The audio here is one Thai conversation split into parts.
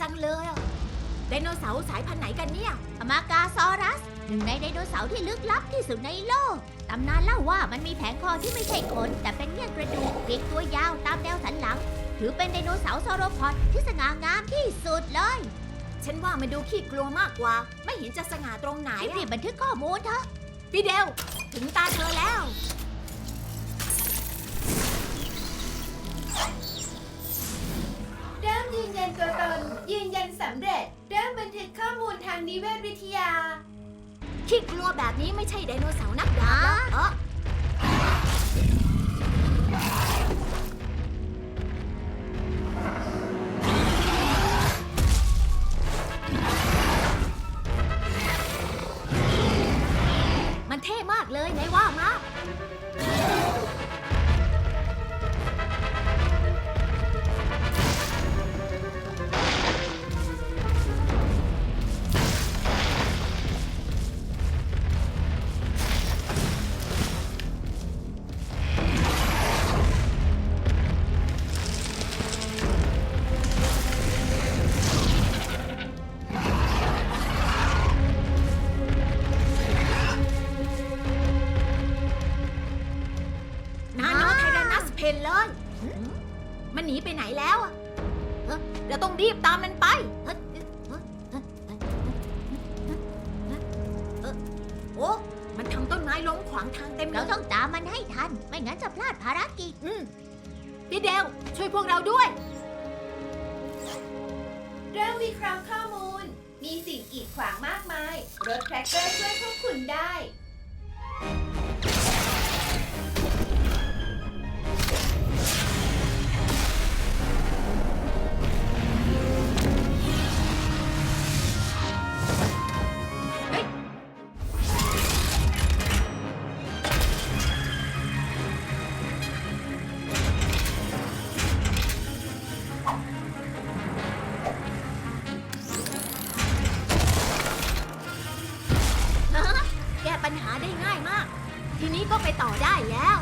จังเลยอะไดโนเสาร์สายพันธุ์ไหนกันเนี่ยอมากาซอรัส หนึ่งในไดโนเสาร์ที่ลึกลับที่สุดในโลก ตำนานเล่าว่ามันมีแผงคอที่ไม่ใช่ขน แต่เป็นเงี้ยงกระดูกปีกตัวยาวตามแนวสันหลัง ถือเป็นไดโนเสาร์ซอโรพอดที่สง่างามที่สุดเลย ฉันว่ามันดูขี้กลัวมากกว่า ไม่เห็นจะสง่าตรงไหนรีอะบบันทึกข้อมูลเถอะ พี่เดลถึงตาเธอแล้ว ขี้กลัวแบบนี้ไม่ใช่ไดโนเสาร์นักดาบแล้วเออ มันหนีไปไหนแล้วอะเอ้อเราต้องรีบตามมันไปเอ้อเอ้อเอ้อเอ้อเอ้อเอ้อโอ้มันทำต้นไม้ล้มขวางทางเต็มเลเรายต้องตามมันให้ทัน ไม่งั้นจะพลาดภารกิจ อืมพี่เดลช่วยพวกเราด้วย เริ่มวิเคราะห์ข้อมูล มีสิ่งกีดขวางมากมาย รถแทรกเตอร์ช่วยพวกคุณได้ นี้ก็ไปต่อได้แล้ว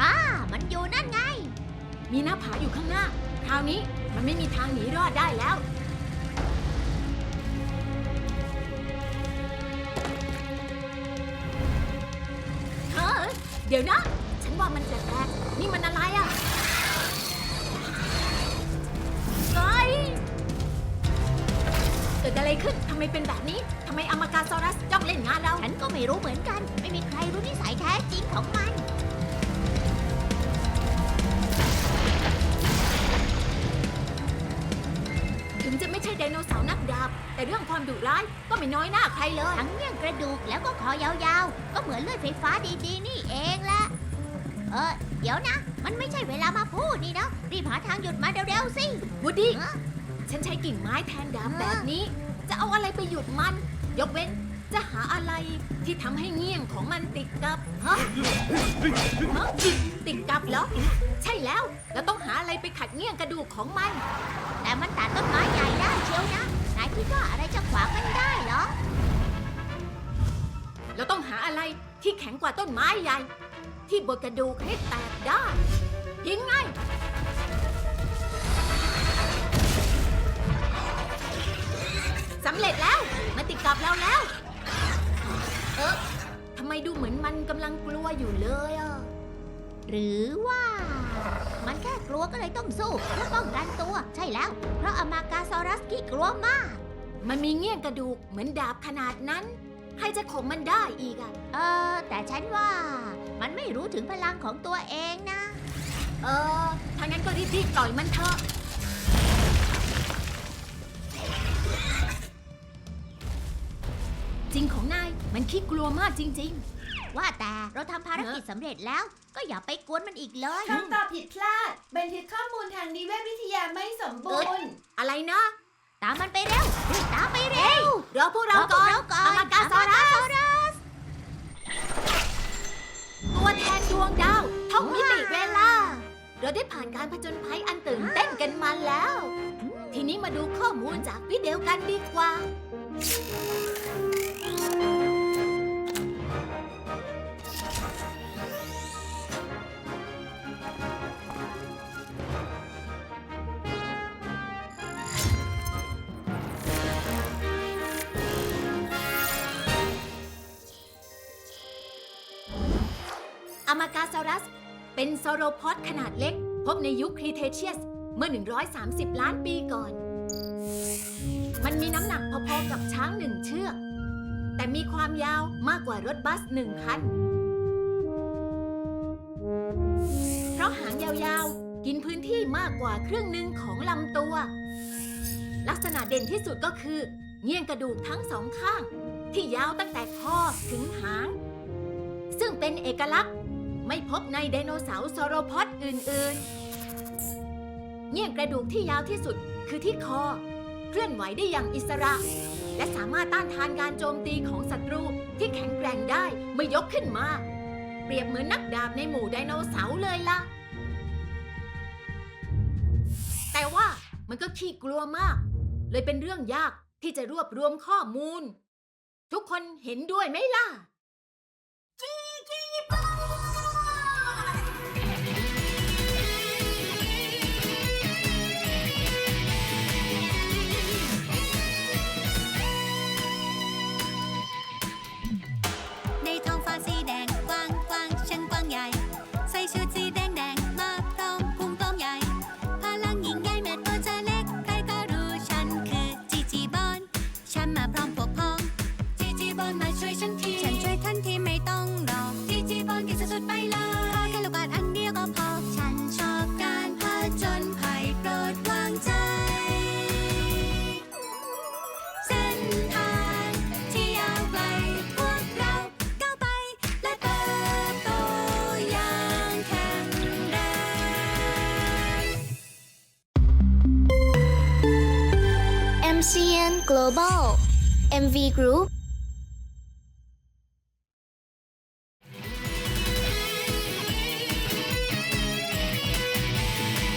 ฮ่า มันอยู่นั่นไง มีหน้าผาอยู่ข้างหน้า คราวนี้มันไม่มีทางหนีรอดได้แล้ว เดี๋ยวนะ ฉันว่ามันแปลกๆนี่มันอะไรอะเฮ้ยเกิดอะไรขึ้นทำไมเป็นแบบนี้ทำไมอมากาซอรัสจ้องเล่นงานเรา ฉันก็ไม่รู้เหมือนกัน ไม่มีใครรู้นิสัยแท้จริงของมัน ถึงจะไม่ใช่ไดโนเสาร์นักดาบ แต่เรื่องความดุร้ายก็ไม่น้อยหน้าใครเลย ทั้งเงี้ยงกระดูกแล้วก็คอยาวๆ ก็เหมือนเลือดไฟฟ้าดีๆ นี่เองแหละ เออเดี๋ยวนะ มันไม่ใช่เวลามาพูดนี่นะรีบหาทางหยุดมาเร็วๆสิ วูดดี้ฮะฉันใช้กิ่งไม้แทนดาบฮะแบบนี้ จะเอาอะไรไปหยุดมัน ยกเว้น จะหาอะไรที่ทำให้เงี้ยงของมันติดกับฮะฮะติดกับเหรอ ใช่แล้ว เราต้องหาอะไรไปขัดเงี้ยงกระดูกของมัน แต่มันตัดต้นไม้ใหญ่ได้เชียวนะนายคิดว่าอะไรจะขวางมันได้เหรอ เราต้องหาอะไรที่แข็งกว่าต้นไม้ใหญ่ ที่บดกระดูกให้แตกได้ยิงไงสำเร็จแล้ว มันติดกับเราแล้ว ทำไมดูเหมือนมันกำลังกลัวอยู่เลยอะ หรือว่า มันแค่กลัวก็เลยต้องสู้เพื่อป้องกันตัว ใช่แล้ว เพราะอมากาซอรัสกี้กลัวมาก มันมีเงี้ยงกระดูกเหมือนดาบขนาดนั้น ใครจะข่มมันได้อีกอะ เออ แต่ฉันว่า มันไม่รู้ถึงพลังของตัวเองนะ เออถ้างั้นก็รีบๆปล่อยมันเถอะ จริงของนาย มันขี้กลัวมากจริง ว่าแต่เราทำภารกิจสำเร็จแล้ว ก็อย่าไปกวนมันอีกเลย คำตอบผิดพลาด บันทึกข้อมูลทางนิเวศวิทยาไม่สมบูรณ์ ๆ อะไรนะตามมันไปเร็วรีบตามไปเร็วรอพวกเราก่อนรพวก่อนอมากาซอรัสตัวแทนดวงดาวท่องมิติเวลา เราได้ผ่านการผจญภัยอันตื่นเต้นกันมาแล้ว ทีนี้มาดูข้อมูลจากวิดีโอกันดีกว่า อามากาซารัส เป็นซอโรพอดขนาดเล็ก พบในยุคครีเทเชียส เมื่อ 130 ล้านปีก่อน มันมีน้ำหนักพอๆกับช้างหนึ่งเชือก แต่มีความยาวมากกว่ารถบัสหนึ่งคัน เพราะหางยาวๆ กินพื้นที่มากกว่าครึ่งหนึ่งของลำตัว ลักษณะเด่นที่สุดก็คือ เงี่ยงกระดูกทั้งสองข้าง ที่ยาวตั้งแต่คอถึงหาง ซึ่งเป็นเอกลักษณ์ ไม่พบในไดโนเสาร์ซอโรพอดอื่นๆ เงี่ยงกระดูกที่ยาวที่สุดคือที่คอ เคลื่อนไหวได้อย่างอิสระ และสามารถต้านทานการโจมตีของศัตรูที่แข็งแกร่งได้เมื่อยกขึ้นมา เปรียบเหมือนนักดาบในหมู่ไดโนเสาร์เลยล่ะ แต่ว่ามันก็ขี้กลัวมาก เลยเป็นเรื่องยากที่จะรวบรวมข้อมูล ทุกคนเห็นด้วยไหมล่ะ MCN Global MV Group